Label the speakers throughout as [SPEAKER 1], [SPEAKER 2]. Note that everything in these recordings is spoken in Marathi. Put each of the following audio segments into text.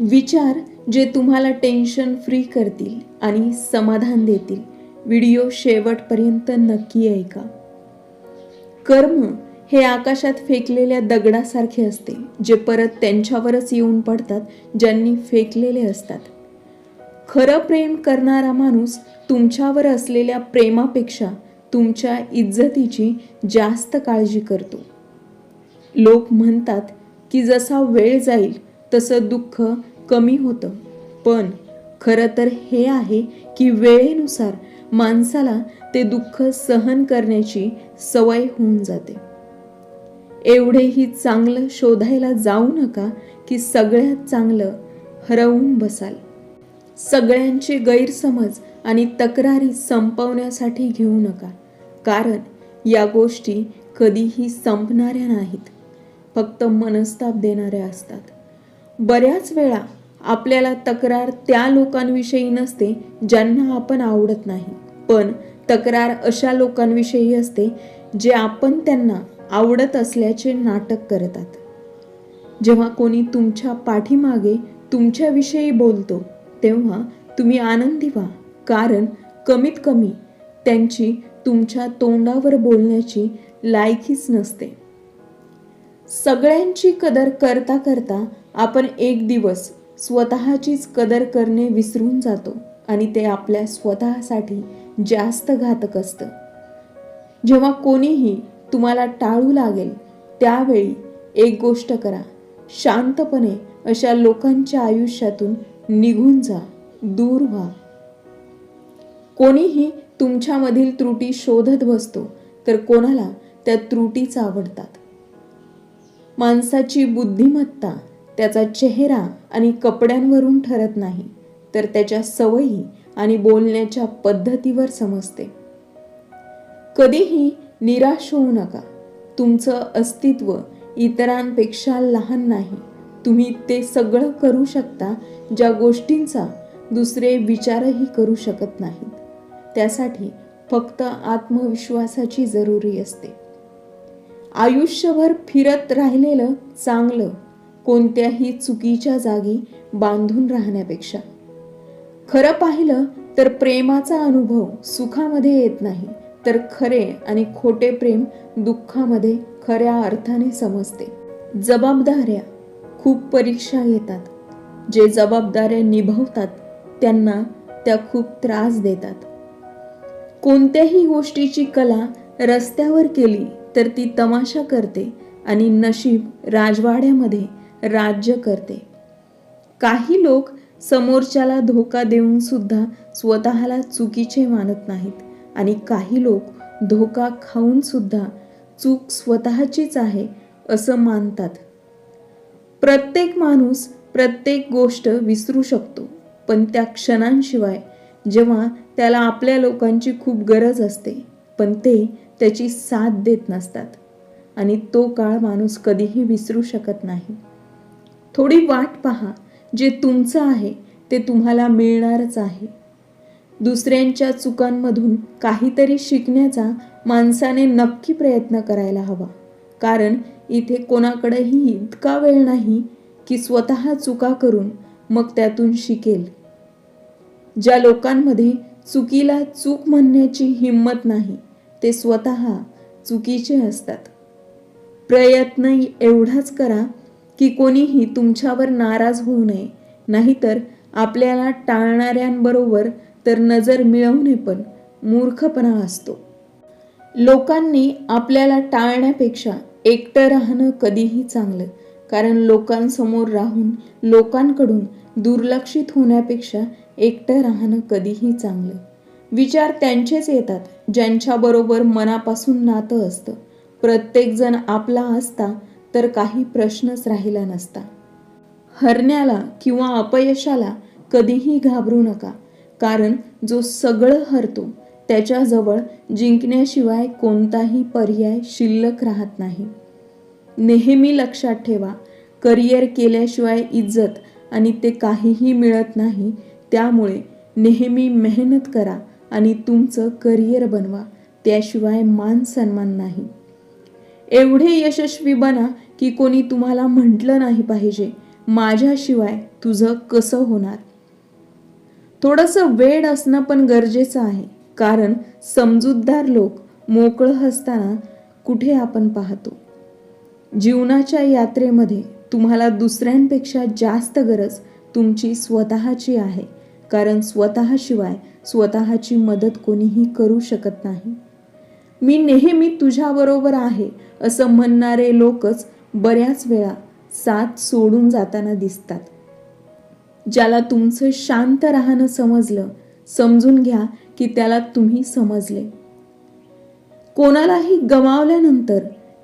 [SPEAKER 1] विचार जे तुम्हाला टेन्शन फ्री करतील आणि समाधान देतील. व्हिडिओ शेवटपर्यंत नक्की ऐका. कर्म हे आकाशात फेकलेल्या दगडासारखे असते जे परत त्यांच्यावरच येऊन पडतात ज्यांनी फेकलेले असतात. खरं प्रेम करणारा माणूस तुमच्यावर असलेल्या प्रेमापेक्षा तुमच्या इज्जतीची जास्त काळजी करतो. लोक म्हणतात की जसा वेळ जाईल तसं दुःख कमी होतं. पण खरं तर हे आहे की वेळेनुसार माणसाला ते दुःख सहन करण्याची सवय होऊन जाते. एवढेही चांगलं शोधायला जाऊ नका की सगळ्यात चांगलं हरवून बसाल. सगळ्यांचे गैरसमज आणि तक्रारी संपवण्यासाठी घेऊ नका. कारण या गोष्टी कधीही संपणाऱ्या नाहीत. फक्त मनस्ताप देणाऱ्या असतात. बऱ्याच वेळा आपल्याला तक्रार त्या लोकांविषयी नसते ज्यांना आपण आवडत नाही. पण तक्रार अशा लोकांविषयी असते जे आपण त्यांना आवडत असल्याचे नाटक करतात. जेव्हा कोणी तुमच्या पाठीमागे तुमच्याविषयी बोलतो तेव्हा तुम्ही आनंदी व्हा. कारण कमीत कमी त्यांची तुमच्या तोंडावर बोलण्याची लायकीच नसते. सगळ्यांची कदर करता करता आपण एक दिवस स्वतःचीच कदर करणे विसरून जातो आणि ते आपल्या स्वतःसाठी जास्त घातक असतं. जेव्हा कोणीही तुम्हाला टाळू लागेल त्यावेळी एक गोष्ट करा. शांतपणे अशा लोकांच्या आयुष्यातून निघून जा. दूर व्हा. कोणीही तुमच्यामधील त्रुटी शोधत बसतो तर कोणाला त्या त्रुटीच आवडतात? माणसाची बुद्धिमत्ता त्याचा चेहरा आणि कपड्यांवरून ठरत नाही तर त्याच्या सवयी आणि बोलण्याच्या पद्धतीवर समजते. कधीही निराश होऊ नका. तुमचं अस्तित्व इतरांपेक्षा लहान नाही. तुम्ही ते सगळं करू शकता ज्या गोष्टींचा दुसरे विचारही करू शकत नाहीत. त्यासाठी फक्त आत्मविश्वासाची जरुरी असते. आयुष्यभर फिरत राहिलेलं चांगलं कोणत्याही चुकीच्या जागी बांधून राहण्यापेक्षा. खरं पाहिलं तर प्रेमाचा अनुभव सुखामध्ये येत नाही तर खरे आणि खोटे प्रेम दुःखामध्ये खऱ्या अर्थाने समजते. जबाबदाऱ्या खूप परीक्षा घेतात. जे जबाबदाऱ्या निभवतात त्यांना त्या खूप त्रास देतात. कोणत्याही गोष्टीची कला रस्त्यावर केली तर ती तमाशा करते आणि नशीब राजवाड्यामध्ये राज्य करते. काही लोक समोरच्याला धोका देऊन सुद्धा स्वतःला चुकीचे मानत नाहीत आणि काही लोक धोका खाऊन सुद्धा चूक स्वतःचीच आहे असं मानतात. प्रत्येक माणूस प्रत्येक गोष्ट विसरू शकतो पण त्या क्षणांशिवाय जेव्हा त्याला आपल्या लोकांची खूप गरज असते पण ते त्याची साथ देत नसतात आणि तो काळ माणूस कधीही विसरू शकत नाही. थोडी वाट पहा. जे तुमचं आहे ते तुम्हाला मिळणारच आहे. दुसऱ्यांच्या चुकांमधून काहीतरी शिकण्याचा माणसाने नक्की प्रयत्न करायला हवा. कारण इथे कोणाकडेही इतका वेळ नाही की स्वतः चुका करून मग त्यातून शिकेल. ज्या लोकांमध्ये चुकीला चूक म्हणण्याची हिंमत नाही ते स्वतः चुकीचे असतात. प्रयत्न एवढाच करा की कोणीही तुमच्यावर नाराज होऊ नये. नाहीतर आपल्याला टाळणाऱ्यांबरोबर तर नजर मिळवणे पण मूर्खपणा असतो. लोकांनी आपल्याला टाळण्यापेक्षा एकटं राहणं कधीही चांगलं कारण लोकांसमोर राहून लोकांकडून दुर्लक्षित होण्यापेक्षा एकटं राहणं कधीही चांगलं. विचार त्यांचेच येतात ज्यांच्याबरोबर मनापासून नातं असतं. प्रत्येकजण आपला असता तर काही प्रश्नच राहिला नसता. हरण्याला किंवा अपयशाला कधीही घाबरू नका कारण जो सगळं हरतो त्याच्याजवळ जिंकण्याशिवाय कोणताही पर्याय शिल्लक राहत नाही. नेहमी लक्षात ठेवा करिअर केल्याशिवाय इज्जत आणि ते काहीही मिळत नाही त्यामुळे नेहमी मेहनत करा आणि तुमचं करिअर बनवा त्याशिवाय मान सन्मान नाही. एवढे यशस्वी बना की कोणी तुम्हाला म्हटलं नाही पाहिजे. माझ्याशिवाय तुझं कसं होणार? थोडंसं वेळ असणं पण गरजेचं आहे. कारण समजूतदार लोक मोकळं असताना कुठे आपण पाहतो? जीवनाच्या यात्रेमध्ये तुम्हाला दुसऱ्यांपेक्षा जास्त गरज तुमची स्वतःची आहे. कारण स्वतःशिवाय स्वतःची मदत कोणीही करू शकत नाही. मी नेहमी तुझ्याबरोबर आहे असं म्हणणारे लोकच बऱ्याच वेळा साथ सोडून जाताना दिसतात. ज्याला तुमचं शांत राहणं समजलं समजून घ्या की त्याला तुम्ही समजले. कोणालाही गमावल्यानंतर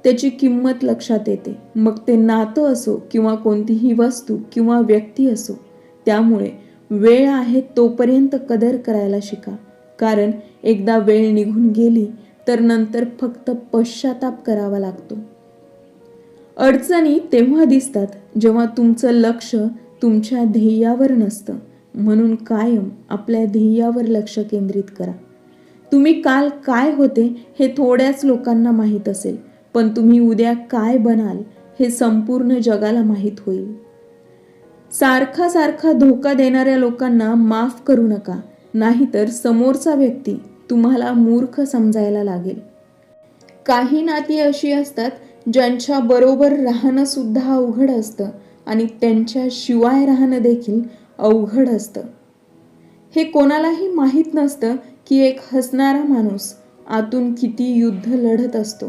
[SPEAKER 1] त्याची किंमत लक्षात येते. मग ते नातं असो किंवा कोणतीही वस्तू किंवा व्यक्ती असो त्यामुळे वेळ आहे तोपर्यंत कदर करायला शिका. कारण एकदा वेळ निघून गेली तर नंतर फक्त पश्चाताप करावा लागतो. अडचणी तेव्हा दिसतात जेव्हा तुमचं लक्ष तुमच्या ध्येयावर नसतं. म्हणून कायम आपल्या ध्येयावर लक्ष केंद्रित करा. तुम्ही काल काय होते हे थोड्याच लोकांना माहीत असेल पण तुम्ही उद्या काय बनाल हे संपूर्ण जगाला माहीत होईल. सारखा सारखा धोका देणाऱ्या लोकांना माफ करू नका नाहीतर समोरचा व्यक्ती तुम्हाला मूर्ख समजायला लागेल. काही नाती अशी असतात ज्यांच्या बरोबर राहणं सुद्धा अवघड असतं आणि त्यांच्या शिवाय राहणं देखील अवघड असतं. हे कोणालाही माहीत नसतं की एक हसणारा माणूस आतून किती युद्ध लढत असतो.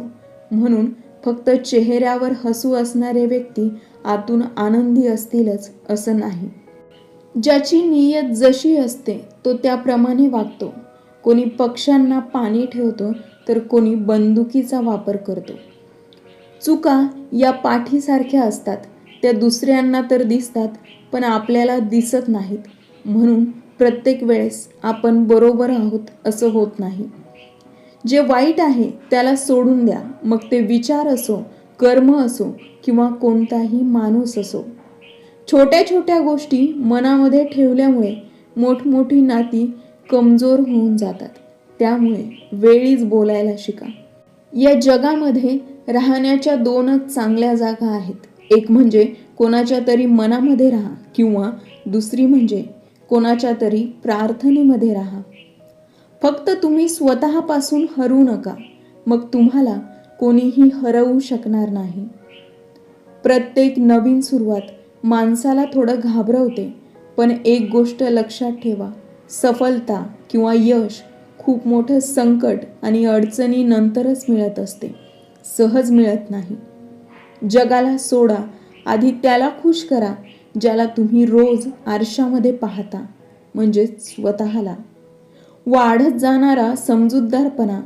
[SPEAKER 1] म्हणून फक्त चेहऱ्यावर हसू असणारे व्यक्ती आतून आनंदी असतीलच असं नाही. ज्याची नियत जशी असते तो त्याप्रमाणे वागतो. कोणी पक्ष्यांना पाणी ठेवतो तर कोणी बंदुकीचा वापर करतो. चुका या पाठीसारख्या असतात त्या दुसऱ्यांना तर दिसतात पण आपल्याला दिसत नाहीत. म्हणून प्रत्येक वेळेस आपण बरोबर आहोत असं होत नाही. जे वाईट आहे त्याला सोडून द्या. मग ते विचार असो कर्म असो किंवा कोणताही माणूस असो. छोट्या छोट्या गोष्टी मनामध्ये ठेवल्यामुळे मोठमोठी नाती कमजोर होऊन जातात. त्यामुळे वेळीच बोलायला शिका. या जगामध्ये राहण्याच्या दोनच चांगल्या जागा आहेत. एक म्हणजे कोणाच्या तरी मनामध्ये राहा किंवा दुसरी म्हणजे कोणाच्या तरी प्रार्थनेमध्ये राहा. फक्त तुम्ही स्वतःपासून हरू नका. मग तुम्हाला कोणीही हरवू शकणार नाही. प्रत्येक नवीन सुरुवात माणसाला थोडं घाबरवते पण एक गोष्ट लक्षात ठेवा. सफलता किंवा यश खूप मोठं संकट आणि अडचणी नंतरच मिळत असते. सहज मिळत नाही. जगाला सोडा. आधी त्याला खुश करा ज्याला तुम्ही रोज आरशामध्ये पाहता म्हणजेच स्वतःला. वाढत जाणारा समजूतदारपणा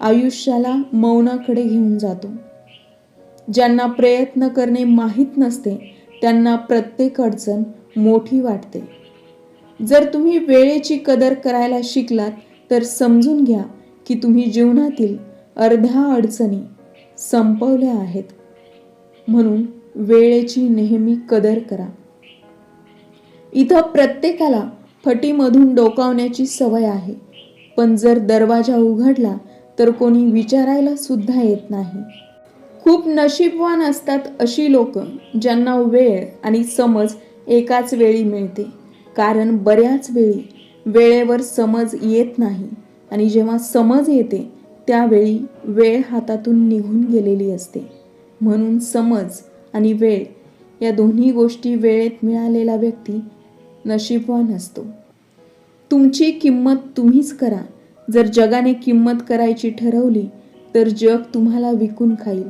[SPEAKER 1] आयुष्याला मौनाकडे घेऊन जातो. ज्यांना प्रयत्न करणे माहीत नसते त्यांना प्रत्येक अडचण मोठी वाटते. जर तुम्ही वेळेची कदर करायला शिकलात तर समजून घ्या की तुम्ही जीवनातील अर्ध्या अडचणी संपवल्या आहेत. म्हणून वेळेची नेहमी कदर करा. इथं प्रत्येकाला फटीमधून डोकावण्याची सवय आहे. पण जर दरवाजा उघडला तर कोणी विचारायला सुद्धा येत नाही. खूप नशीबवान असतात अशी लोक ज्यांना वेळ आणि समज एकाच वेळी मिळते. कारण बऱ्याच वेळी वेळेवर समज येत नाही आणि जेव्हा समज येते त्यावेळी वेळ हातातून निघून गेलेली असते. म्हणून समज आणि वेळ या दोन्ही गोष्टी वेळेत मिळालेला व्यक्ती नशीबवान असतो तुमची किंमत तुम्हीच करा. जर जगाने किंमत करायची ठरवली तर जग तुम्हाला विकून खाईल.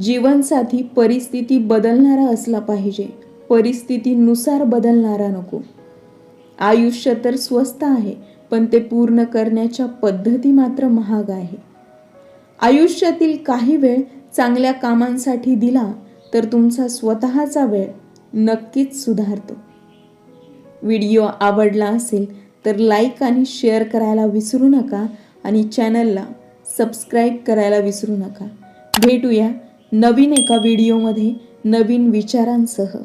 [SPEAKER 1] जीवनसाथी परिस्थिती बदलणारा असला पाहिजे. परिस्थितीनुसार बदलणारा नको. आयुष्य तर स्वस्त आहे पण ते पूर्ण करण्याच्या पद्धती मात्र महाग आहे. आयुष्यातील काही वेळ चांगल्या कामांसाठी दिला तर तुमचा स्वतःचा वेळ नक्कीच सुधारतो. व्हिडिओ आवडला असेल तर लाईक आणि शेअर करायला विसरू नका आणि चॅनलला सबस्क्राईब करायला विसरू नका. भेटूया नवीन एका व्हिडिओमध्ये नवीन विचारांसह.